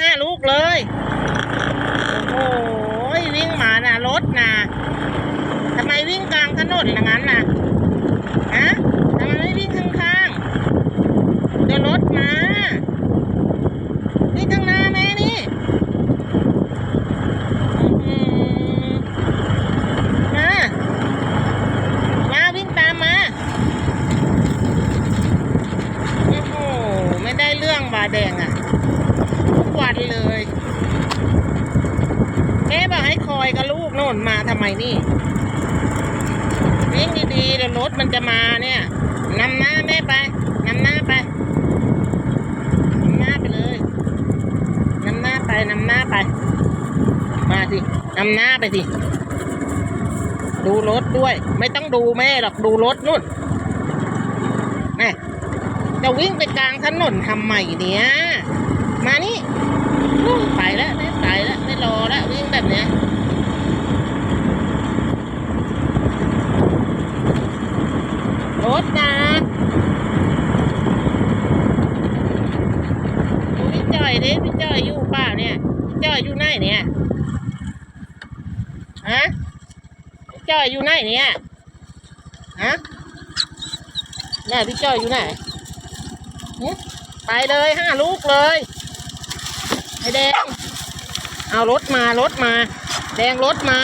ห้าลูกเลย โอ้โหวิ่งมาน่ะรถน่ะทำไมวิ่งกลางถนนอย่างนั้นน่ะทำไมไม่วิ่งข้างๆเดี๋ยวรถมาวิ่งข้างหน้าแม่นี่อื้อหือมา มาวิ่งตามมา โอ้โห ไม่ได้เรื่องบาแดงอะทุกวันเลย แม่บอกให้คอยกับลูก โน่นมาทำไมนี่วิ่งดีๆเดี๋ยวรถมันจะมาเนี่ยนำหน้าแม่ไปนำหน้าไปนำหน้าไปเลยนำหน้าไปนำหน้าไป มาสินำหน้าไปสิดูรถด้วย ไม่ต้องดูแม่หรอกดูรถนู่นแม่จะวิ่งไปกลางถนนทำไมเนี่ย มานี่ไปแล้วไม่ไปแล้วไม่รอแล้ววิ่งแบบเนี้ย รถนะพี่จอยดิพี่จอยอยู่ป่าเนี่ยพี่จอยอยู่ไหนเนี่ยฮะพี่จอยอยู่ไหนเนี่ยฮะไหนพี่จอยอยู่ไหนไปเลยห้าลูกเลยไอแดงเอารถมารถมา แดงรถมา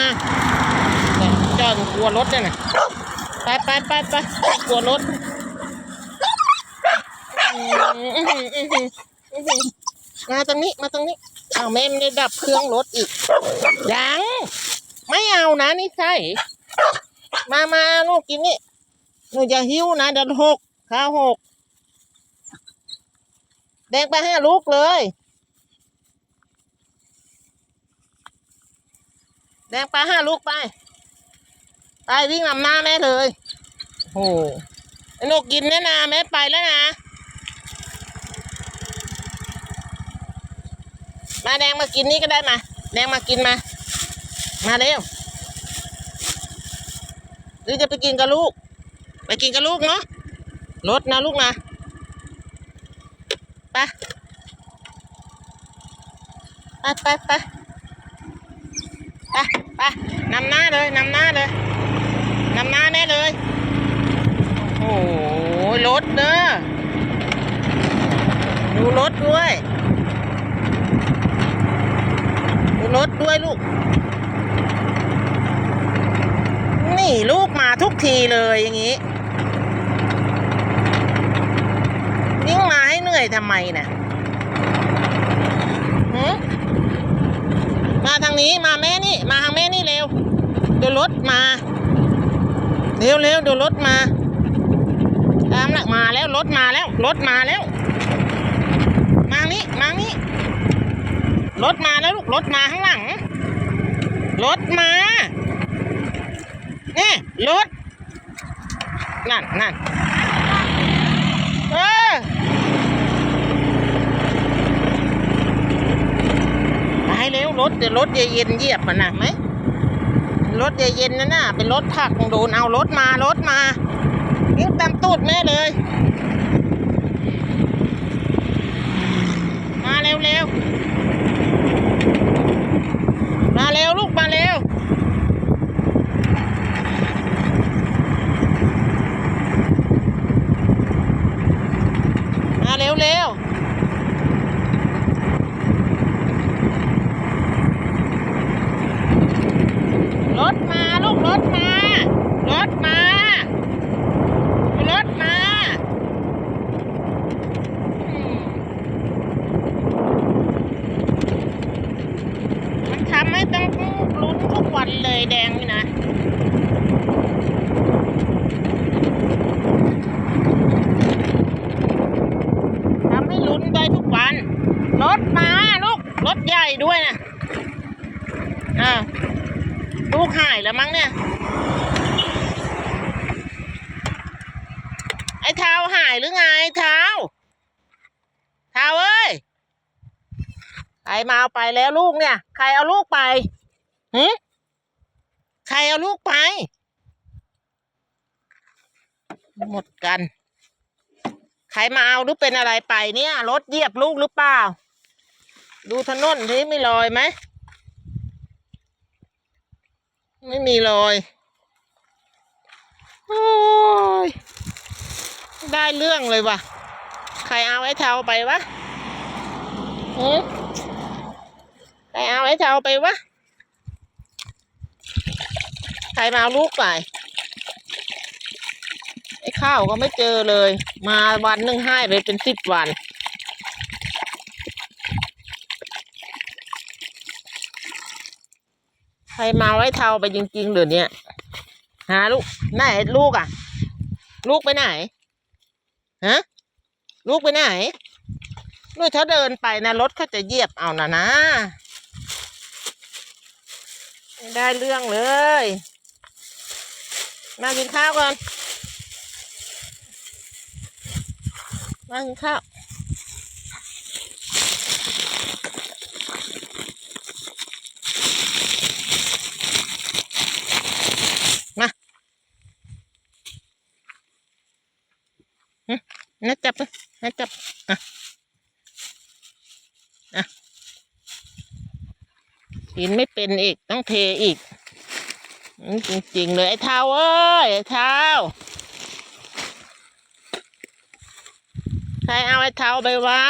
พี่จอยกลัวรถเนี่ยนะ ไปไปไปไปกลัวรถมาตรงนี้มาตรงนี้เอาแม่ไม่ได้ดับเครื่องรถอีก ยัง ไม่เอานะนี่ใช่ มามาลูกกินนี่หนูจะหิ้วนะเดี๋ยวหกข้าวหก แดงไปห้าลูกเลย แดงไปห้าลูกไป ไปวิ่งนำหน้าแม่เลย โอ้หไอ้นกกินแน่นาแม่ไปแล้วนะ มาแดงมากินนี่ก็ได้มา แดงมากินมา มาเร็ว หรือจะไปกินกับลูก ไปกินกับลูกเนาะ รถนะลูกนะไปไปไปไปไปไปนำหน้าเลยนำหน้าเลย นำหน้าแน่เลย โอ้โหรถเด้อดูรถด้วย ดูรถด้วยลูก นี่ลูกมาทุกทีเลยอย่างนี้ยิ่งมาให้เหนื่อยทำไมเนี่ยมาทางนี้มาแม่นี่ มาทางแม่นี่เร็วเดี๋ยวรถมา เร็วเร็วเดี๋ยวรถมาตามหลักมาแล้วรถมาแล้วรถมาแล้ว มานี่มานี่รถมาแล้วลูกรถมาข้างหลัง รถมานี่รถนั่นนั่นเออไปเร็วรถเดี๋ยวรถเย็นเยียบมันนะไหม รถเย็นๆนั่นน่ะ เป็นรถถักโดนเอารถมารถมายิ่งตามตูดแม่เลย มาเร็วเร็วๆมาเร็วลูกมาเร็ว มาเร็วเร็วรถมาลูกรถมา รถมา รถมาอืมมันทำให้ต้องลุ้นทุกวัน เลยแดงนี่นะทำให้ลุ้นได้ทุกวัน รถมาลูก รถใหญ่ด้วยนะอ่าลูกหายแล้วมั้งเนี่ย ไอ้เท้าหายหรือไงเท้าเท้าเอ้ยใครมาเอาไปแล้วลูกเนี่ย ใครเอาลูกไปหื ใครเอาลูกไป หมดกัน ใครมาเอาหรือเป็นอะไรไปเนี่ย รถเหยียบลูกหรือเปล่า ดูถนนที่มีรอยไหม ไม่มีรอย โอ้ย ได้เรื่องเลยว่ะ ใครเอาไอ้เทาไปวะหือใครเอาไอ้เทาไปวะ รมาเอาลูกไปไอ้ข้าวก็ไม่เจอเลย มาวันหนึ่งให้ไปเป็นสิบวัน ใครมาไว้เทาไปจริงๆเดี๋ยวนี้หาลูกไหนลูกอะ ลูกไปไหนฮะลูกไปไหนลูกเขาเดินไปนะรถเขาจะเหยียบเอานะนะ ไม่ได้เรื่องเลย มากินข้าวก่อนมากินข้าวมานะจับนะนะจับอะอะกินไม่เป็นอีกต้องเทอีก จริงๆเลยไอ้เท้าเอ้ยไอ้เท้าใครเอาไอ้เท้าไปวะ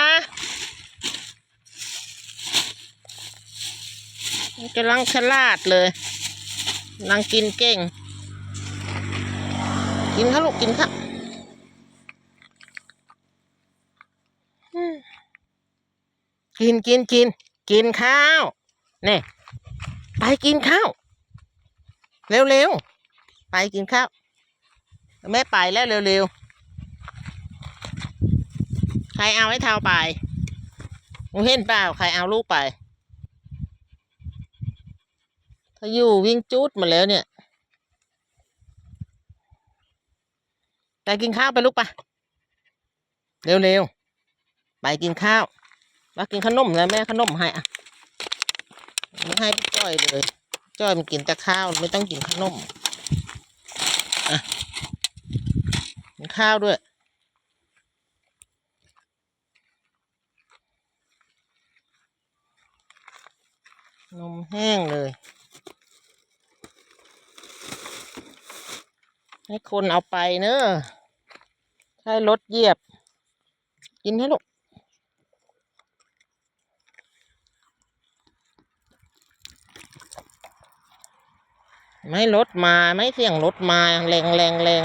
กำลังฉลาดเลยกำลังกินเก่ง กินข้าวลูกกินข้าวกินกินกิน กินข้าวเนี่ยไปกินข้าว เร็วๆ ไปกินข้าว แม่ไปแล้วเร็วๆ ใครเอาให้เท้าไปหนูเห็นเปล่า ใครเอาลูกไป ถ้าอยู่วิ่งจูดมาแล้วเนี่ย ไปกินข้าวไปลูกไปเร็วเร็วๆ ไปกินข้าวมากินขนมเลยแม่ขนมให้อะไม่ให้พี่จ้อยเลย จ้อยมันกินแต่ข้าวไม่ต้องกินขนมอะกินข้าวด้วย นมแห้งเลย ให้คนเอาไปเนอะใช้รถเหยียบ กินให้ลูก ไม่รถมาไม่เสียงรถมาแรงแรงแรง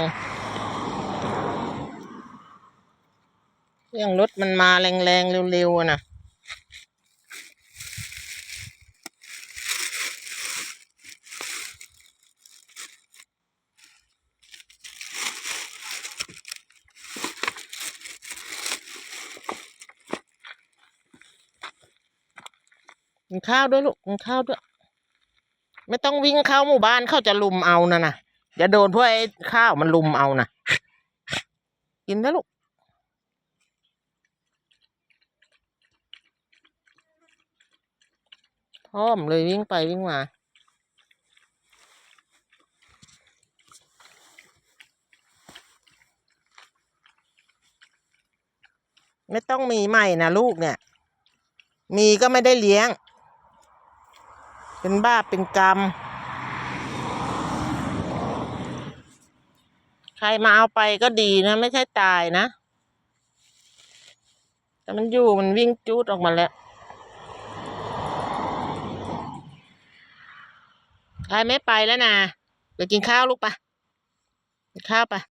เสียงรถมันมาแรงแรงเร็วๆนะกินข้าวด้วยลูกกินข้าวด้วย ไม่ต้องวิ่งเข้าหมู่บ้านเขาจะลุมเอานะนะอย่าโดนพวกไอ้ข้าวมันลุมเอานะกินนะลูกพร้อมเลยวิ่งไปวิ่งมาไม่ต้องมีใหม่นะลูกเนี่ย มีก็ไม่ได้เลี้ยง เป็นบ้าเป็นกรรม ใครมาเอาไปก็ดีนะ ไม่ใช่ตายนะ แต่มันอยู่มันวิ่งจูดออกมาแล้ว ใครไม่ไปแล้วนะไปกินข้าวลูกปะกินข้าวปะ